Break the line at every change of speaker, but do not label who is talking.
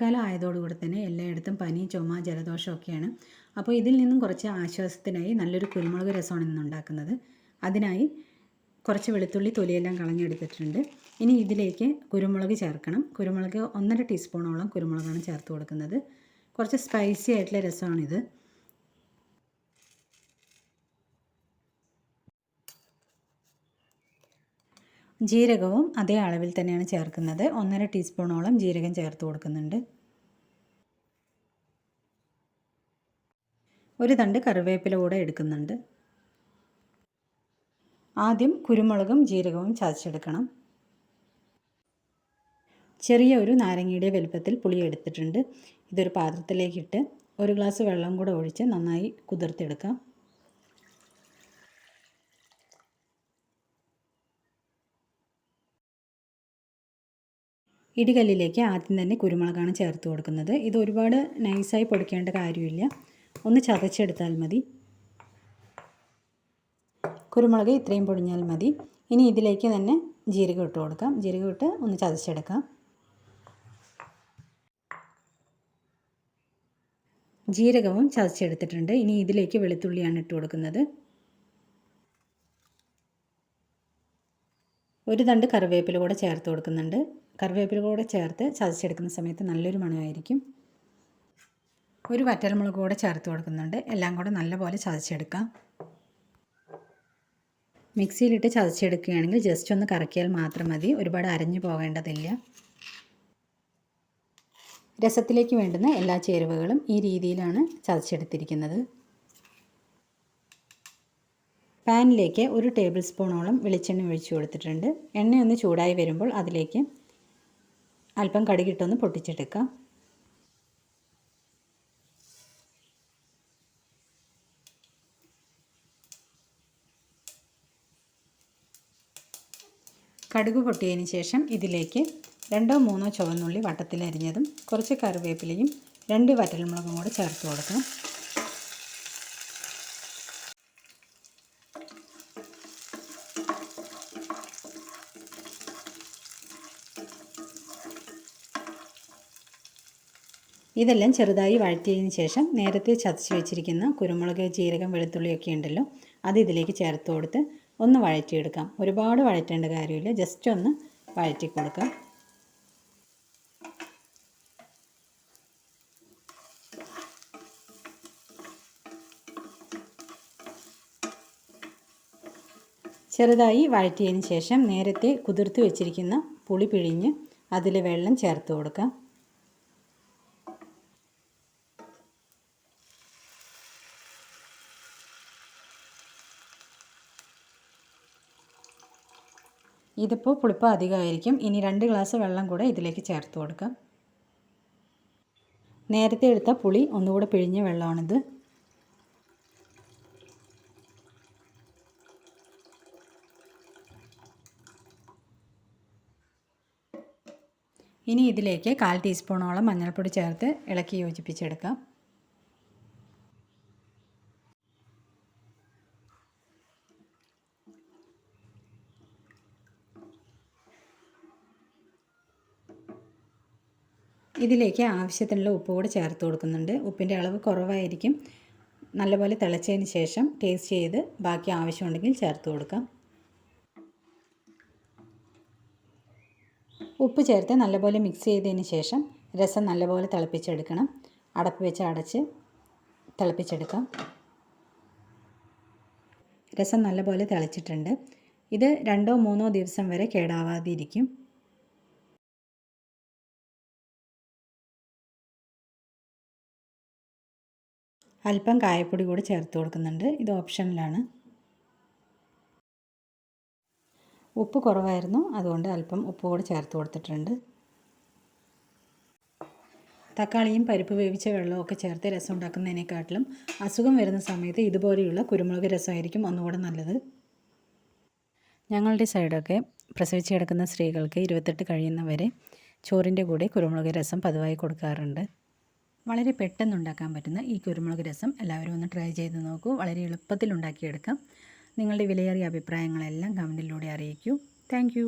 മഴക്കാലം ആയതോടുകൂടി തന്നെ എല്ലായിടത്തും പനി ചുമ ജലദോഷമൊക്കെയാണ്. അപ്പോൾ ഇതിൽ നിന്നും കുറച്ച് ആശ്വാസത്തിനായി നല്ലൊരു കുരുമുളക് രസമാണ് ഇന്ന് ഉണ്ടാക്കുന്നത്. അതിനായി കുറച്ച് വെളുത്തുള്ളി തൊലിയെല്ലാം കളഞ്ഞെടുത്തിട്ടുണ്ട്. ഇനി ഇതിലേക്ക് കുരുമുളക് ചേർക്കണം. കുരുമുളക് ഒന്നര ടീസ്പൂണോളം കുരുമുളകാണ് ചേർത്ത് കൊടുക്കുന്നത്. കുറച്ച് സ്പൈസി ആയിട്ടുള്ള രസമാണിത്. ജീരകവും അതേ അളവിൽ തന്നെയാണ് ചേർക്കുന്നത്. ഒന്നര ടീസ്പൂണോളം ജീരകം ചേർത്ത് കൊടുക്കുന്നുണ്ട്. ഒരു തണ്ട് കറിവേപ്പില കൂടെ എടുക്കുന്നുണ്ട്. ആദ്യം കുരുമുളകും ജീരകവും ചതച്ചെടുക്കണം. ചെറിയ ഒരു നാരങ്ങയുടെ വലുപ്പത്തിൽ പുളി എടുത്തിട്ടുണ്ട്. ഇതൊരു പാത്രത്തിലേക്കിട്ട് ഒരു ഗ്ലാസ് വെള്ളം കൂടെ ഒഴിച്ച് നന്നായി കുതിർത്തെടുക്കാം. ഇടികല്ലിലേക്ക് ആദ്യം തന്നെ കുരുമുളകാണ് ചേർത്ത് കൊടുക്കുന്നത്. ഇത് ഒരുപാട് നൈസായി പൊടിക്കേണ്ട കാര്യമില്ല. ഒന്ന് ചതച്ചെടുത്താൽ മതി. കുരുമുളക് ഇത്രയും പൊടിഞ്ഞാൽ മതി. ഇനി ഇതിലേക്ക് തന്നെ ജീരകം ഇട്ട് കൊടുക്കാം. ജീരകം ഇട്ട് ഒന്ന് ചതച്ചെടുക്കാം. ജീരകവും ചതച്ചെടുത്തിട്ടുണ്ട്. ഇനി ഇതിലേക്ക് വെളുത്തുള്ളിയാണ് ഇട്ട് കൊടുക്കുന്നത്. ഒരു തണ്ട് കറിവേപ്പില കൂടെ ചേർത്ത് കൊടുക്കുന്നുണ്ട്. കറിവേപ്പില കൂടെ ചേർത്ത് ചതച്ചെടുക്കുന്ന സമയത്ത് നല്ലൊരു മണമായിരിക്കും. ഒരു വറ്റൽമുളക് കൂടെ ചേർത്ത് കൊടുക്കുന്നുണ്ട്. എല്ലാം കൂടെ നല്ലപോലെ ചതച്ചെടുക്കാം. മിക്സിയിലിട്ട് ചതച്ചെടുക്കുകയാണെങ്കിൽ ജസ്റ്റ് ഒന്ന് കറക്കിയാൽ മാത്രം മതി. ഒരുപാട് അരഞ്ഞു പോകേണ്ടതില്ല. രസത്തിലേക്ക് വേണ്ടുന്ന എല്ലാ ചേരുവകളും ഈ രീതിയിലാണ് ചതച്ചെടുത്തിരിക്കുന്നത്. പാനിലേക്ക് ഒരു ടേബിൾ സ്പൂണോളം വെളിച്ചെണ്ണ ഒഴിച്ചു കൊടുത്തിട്ടുണ്ട്. എണ്ണയൊന്ന് ചൂടായി വരുമ്പോൾ അതിലേക്ക് അല്പം കടുകിട്ടൊന്ന് പൊട്ടിച്ചെടുക്കാം. കടുക് പൊട്ടിയതിന് ശേഷം ഇതിലേക്ക് രണ്ടോ മൂന്നോ ചുവന്നുള്ളി വട്ടത്തിലരിഞ്ഞതും കുറച്ച് കറിവേപ്പിലയും രണ്ട് വറ്റൽമുളകും കൂടെ ചേർത്ത് കൊടുക്കണം. ഇതെല്ലാം ചെറുതായി വഴറ്റിയതിന് ശേഷം നേരത്തെ ചതച്ച് വെച്ചിരിക്കുന്ന കുരുമുളക് ജീരകം വെളുത്തുള്ളിയൊക്കെ ഉണ്ടല്ലോ അത് ഇതിലേക്ക് ചേർത്ത് കൊടുത്ത് ഒന്ന് വഴറ്റിയെടുക്കാം. ഒരുപാട് വഴറ്റേണ്ട കാര്യമില്ല ജസ്റ്റ് ഒന്ന് വഴറ്റി കൊടുക്കാം. ചെറുതായി വഴറ്റിയതിന് ശേഷം നേരത്തെ കുതിർത്ത് വെച്ചിരിക്കുന്ന പുളി പിഴിഞ്ഞ് അതിൽ വെള്ളം ചേർത്ത് കൊടുക്കാം. ഇതിപ്പോൾ പുളിപ്പ് അധികമായിരിക്കും. ഇനി രണ്ട് ഗ്ലാസ് വെള്ളം കൂടെ ഇതിലേക്ക് ചേർത്ത് കൊടുക്കാം. നേരത്തെ എടുത്ത പുളി ഒന്നുകൂടെ പിഴിഞ്ഞ വെള്ളമാണിത്. ഇനി ഇതിലേക്ക് കാൽ ടീസ്പൂണോളം മഞ്ഞൾപ്പൊടി ചേർത്ത് ഇളക്കി യോജിപ്പിച്ചെടുക്കാം. ഇതിലേക്ക് ആവശ്യത്തിനുള്ള ഉപ്പ് കൂടെ ചേർത്ത് കൊടുക്കുന്നുണ്ട്. ഉപ്പിന്റെ അളവ് കുറവായിരിക്കും. നല്ലപോലെ തിളച്ചതിന് ശേഷം ടേസ്റ്റ് ചെയ്ത് ബാക്കി ആവശ്യമുണ്ടെങ്കിൽ ചേർത്ത് കൊടുക്കാം. ഉപ്പ് ചേർത്ത് നല്ലപോലെ മിക്സ് ചെയ്തതിന് ശേഷം രസം നല്ലപോലെ തിളപ്പിച്ചെടുക്കണം. അടപ്പ് വെച്ച് അടച്ച് തിളപ്പിച്ചെടുക്കാം. രസം നല്ലപോലെ തിളച്ചിട്ടുണ്ട്. ഇത് രണ്ടോ മൂന്നോ ദിവസം വരെ കേടാവാതിരിക്കും. അല്പം കായപ്പൊടി കൂടി ചേർത്ത് കൊടുക്കുന്നുണ്ട്. ഇത് ഓപ്ഷനിലാണ്. ഉപ്പ് കുറവായിരുന്നു. അതുകൊണ്ട് അല്പം ഉപ്പ് കൂടി ചേർത്ത് കൊടുത്തിട്ടുണ്ട്. തക്കാളിയും പരിപ്പ് വേവിച്ച ഒക്കെ ചേർത്ത് രസം ഉണ്ടാക്കുന്നതിനെക്കാട്ടിലും അസുഖം വരുന്ന സമയത്ത് ഇതുപോലെയുള്ള കുരുമുളക് രസമായിരിക്കും ഒന്നുകൂടെ നല്ലത്. ഞങ്ങളുടെ സൈഡൊക്കെ പ്രസവിച്ച് കിടക്കുന്ന സ്ത്രീകൾക്ക് ഇരുപത്തെട്ട് കഴിയുന്നവരെ ചോറിന്റെ കൂടെ കുരുമുളക് രസം പതിവായി കൊടുക്കാറുണ്ട്. വളരെ പെട്ടെന്ന് ഉണ്ടാക്കാൻ പറ്റുന്ന ഈ കുരുമുളക് രസം എല്ലാവരും ഒന്ന് ട്രൈ ചെയ്ത് നോക്കൂ. വളരെ എളുപ്പത്തിൽ ഉണ്ടാക്കിയെടുക്കാം. നിങ്ങളുടെ വിലയേറിയ അഭിപ്രായങ്ങളെല്ലാം കമന്റിലൂടെ അറിയിക്കൂ. താങ്ക്